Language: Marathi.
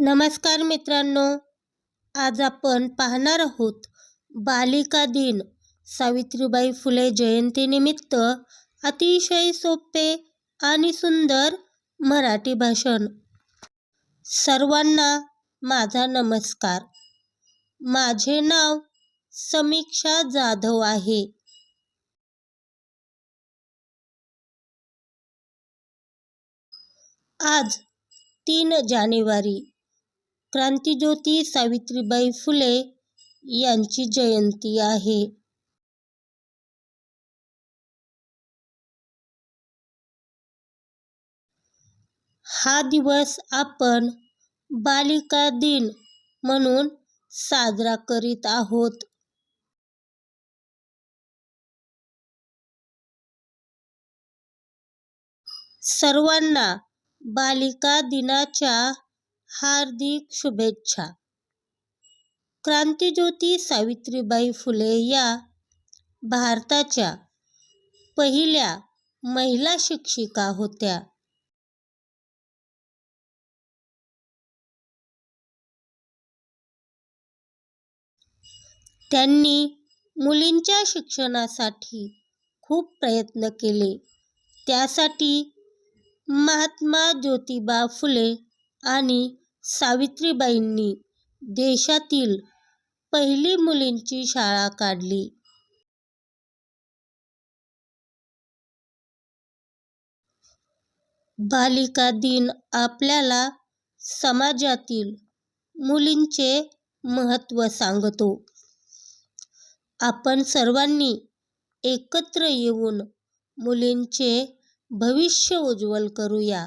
नमस्कार मित्रांनो आज आपण पाहणार आहोत बालिका दिन. सावित्रीबाई फुले जयंतीनिमित्त अतिशय सोपे आणि सुंदर मराठी भाषण. सर्वांना माझा नमस्कार. माझे नाव समीक्षा जाधव आहे. आज तीन जानेवारी क्रांतिज्योती सावित्रीबाई फुले यांची जयंती आहे. हा दिवस आपण बालिका दिन म्हणून साजरा करीत आहोत. सर्वांना बालिका दिनाच्या हार्दिक शुभेच्छा. क्रांतिज्योती सावित्रीबाई फुले या भारताच्या पहिल्या महिला शिक्षिका होत्या. त्यांनी मुलींच्या शिक्षणासाठी खूप प्रयत्न केले. त्यासाठी महात्मा ज्योतिबा फुले आणि सावित्रीबाईंनी देशातील पहिली मुलींची शाळा काढली. बालिका दिन आपल्याला समाजातील मुलींचे महत्त्व सांगतो. आपण सर्वांनी एकत्र येऊन मुलींचे भविष्य उज्ज्वल करूया.